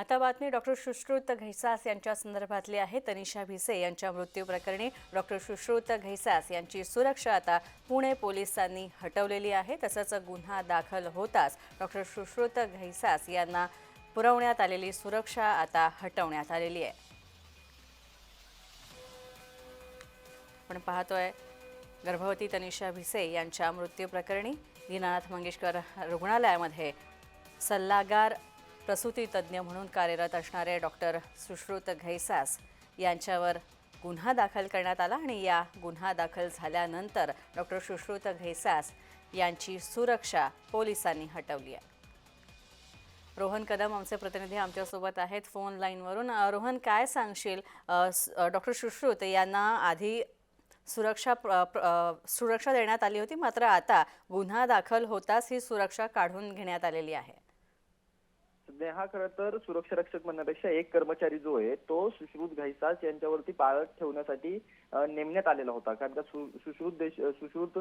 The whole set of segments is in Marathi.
आता बातमी डॉक्टर सुश्रुत घैसास यांच्या संदर्भातली आहे. तनिषा भिसे यांच्या मृत्यूप्रकरणी डॉक्टर सुश्रुत घैसास यांची सुरक्षा आता पुणे पोलिसांनी हटवलेली आहे. तसंच गुन्हा दाखल होताच डॉक्टर सुश्रुत घैसास यांना पुरवण्यात आलेली सुरक्षा आता हटवण्यात आलेली आहे. आपण पाहतोय गर्भवती तनिषा भिसे यांच्या मृत्यूप्रकरणी दीनानाथ मंगेशकर रुग्णालयामध्ये सल्लागार प्रसूती तज्ज्ञ म्हणून कार्यरत असणारे डॉक्टर सुश्रुत घैसास यांच्यावर गुन्हा दाखल करण्यात आला आणि या गुन्हा दाखल झाल्यानंतर डॉक्टर सुश्रुत घैसास यांची सुरक्षा पोलिसांनी हटवली आहे. रोहन कदम आमचे प्रतिनिधी आमच्यासोबत आहेत फोन लाईनवरून रोहन काय सांगशील? डॉक्टर सुश्रुत यांना आधी सुरक्षा प्र- प्र- सुरक्षा देण्यात आली होती मात्र आता गुन्हा दाखल होताच ही सुरक्षा काढून घेण्यात आलेली आहे. नेहा खरं तर सुरक्षा रक्षक म्हणण्यापेक्षा एक कर्मचारी जो आहे तो सुश्रुत घैसास यांच्यावरती पाळत ठेवण्यासाठी नेमण्यात आलेला होता. कारण का सु- सुश्रुत देश सुश्रुत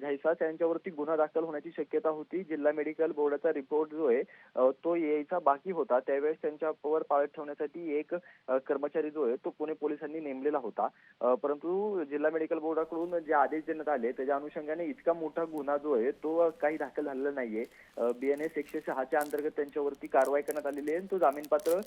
घैसास यांच्यावरती गुन्हा दाखल होण्याची शक्यता होती. जिल्हा मेडिकल बोर्डाचा रिपोर्ट जो आहे तो यायचा बाकी होता. त्यावेळेस त्यांच्यावर पाळत ठेवण्यासाठी एक कर्मचारी जो आहे तो पुणे पोलिसांनी नेमलेला होता. परंतु जिल्हा मेडिकल बोर्डाकडून जे आदेश देण्यात आले त्याच्या अनुषंगाने इतका मोठा गुन्हा जो आहे तो काही दाखल झालेला नाहीये. बीएनएस एकशे सहाच्या अंतर्गत त्यांच्यावरती कारवाई करण्यात आलेली आहे आणि तो जामीनपात्र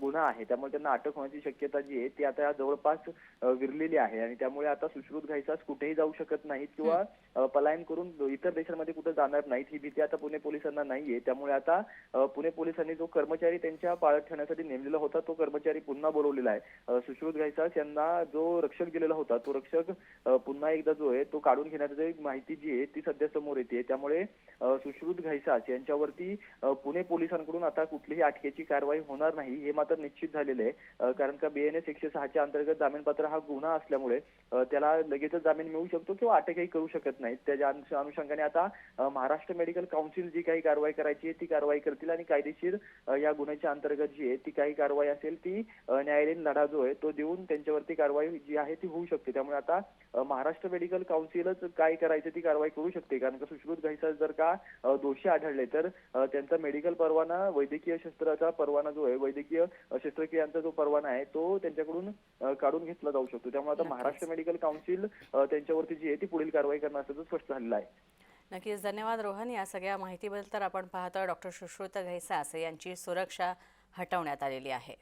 गुन्हा आहे. त्यामुळे त्यांना अटक होण्याची शक्यता जी आहे ती आता जवळपास विरलेली आहे. आणि त्यामुळे आता सुश्रुत घाईसास कुठेही जाऊ शकत नाहीत किंवा पलायन करून इतर देशांमध्ये कुठे जाणार नाहीत. ही भीती आता पुणे पोलिसांना नाहीये त्यामुळे आता पुणे पोलिसांनी जो कर्मचारी त्यांच्या पाळत ठेवण्यासाठी नेमलेला होता तो कर्मचारी पुन्हा बोलवलेला आहे. सुश्रुत घाईसास यांना जो रक्षक दिलेला होता तो रक्षक पुन्हा एकदा जो आहे तो काढून घेण्याची माहिती जी आहे ती सध्या समोर येते. त्यामुळे सुश्रुत घैसास यांच्यावरती पुणे पोलिसांकडून आता कुठलीही अटकेची कारवाई होणार नाही हे मात्र निश्चित झालेलं आहे. कारण का बीएनएस एकशे सहाच्या अंतर्गत जामीनपत्र हा गुन्हा असल्यामुळे त्याला लगेचच जामीन मिळू शकतो किंवा अटकही करू शकत नाही त्याच्या अनुषंगाने आता महाराष्ट्र मेडिकल काउन्सिल जी काही कारवाई करायची आहे ती कारवाई करतील आणि कायदेशीर या गुन्ह्याच्या अंतर्गत जी आहे ती काही कारवाई असेल ती न्यायालयीन लढा जो आहे तो देऊन त्यांच्यावरती कारवाई जी आहे ती होऊ शकते. त्यामुळे आता महाराष्ट्र मेडिकल काउन्सिलच काय करायचं ती कारवाई करू शकते. कारण का सुश्रुत घैसास जर का दोषी आढळले तर त्यांचा मेडिकल परवाना वैद्यकीय शस्त्राचा परवाना जो आहे वैद्यकीय शस्त्रक्रियांचा जो परवाना आहे तो त्यांच्याकडून काढून घेतला जाऊ शकतो. त्यामुळे आता. महाराष्ट्र मेडिकल काउन्सिल त्यांच्यावरती जी आहे ती पुढील कारवाई करणार असल्याचं स्पष्ट झालेलं आहे. नक्कीच. धन्यवाद रोहन. या सगळ्या माहितीबद्दल तर आपण पाहतोय डॉक्टर सुश्रुत घैसास यांची सुरक्षा हटवण्यात आलेली आहे.